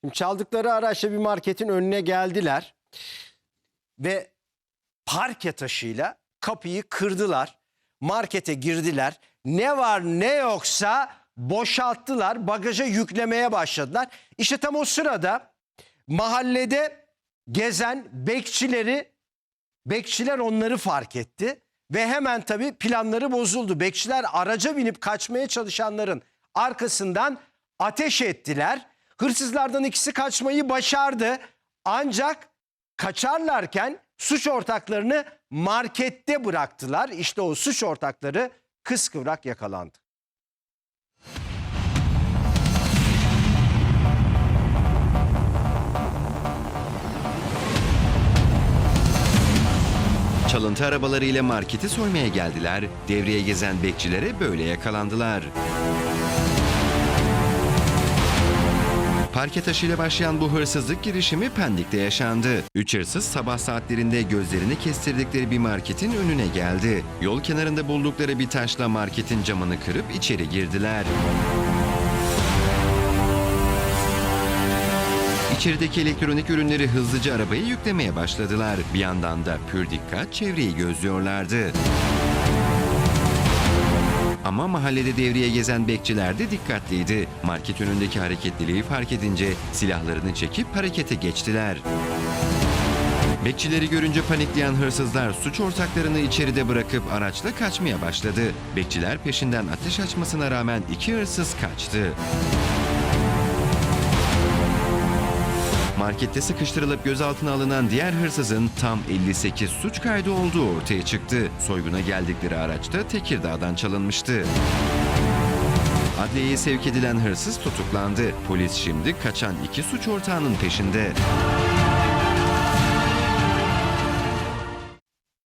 Şimdi çaldıkları araçla bir marketin önüne geldiler ve parke taşıyla kapıyı kırdılar. Markete girdiler. Ne var ne yoksa boşalttılar. Bagaja yüklemeye başladılar. İşte tam o sırada mahallede gezen bekçileri bekçiler onları fark etti ve hemen tabii planları bozuldu. Bekçiler araca binip kaçmaya çalışanların arkasından ateş ettiler. Hırsızlardan ikisi kaçmayı başardı. Ancak kaçarlarken suç ortaklarını markette bıraktılar. İşte o suç ortakları kıskıvrak yakalandı. Çalıntı arabalarıyla marketi soymaya geldiler. Devreye gezen bekçilere böyle yakalandılar. Parke taşıyla başlayan bu hırsızlık girişimi Pendik'te yaşandı. Üç hırsız sabah saatlerinde gözlerini kestirdikleri bir marketin önüne geldi. Yol kenarında buldukları bir taşla marketin camını kırıp içeri girdiler. İçerideki elektronik ürünleri hızlıca arabaya yüklemeye başladılar. Bir yandan da pür dikkat çevreyi gözlüyorlardı. Ama mahallede devreye gezen bekçiler de dikkatliydi. Market önündeki hareketliliği fark edince silahlarını çekip harekete geçtiler. Bekçileri görünce panikleyen hırsızlar suç ortaklarını içeride bırakıp araçla kaçmaya başladı. Bekçiler peşinden ateş açmasına rağmen iki hırsız kaçtı. Markette sıkıştırılıp gözaltına alınan diğer hırsızın tam 58 suç kaydı olduğu ortaya çıktı. Soyguna geldikleri araçta Tekirdağ'dan çalınmıştı. Adliyeye sevk edilen hırsız tutuklandı. Polis şimdi kaçan iki suç ortağının peşinde.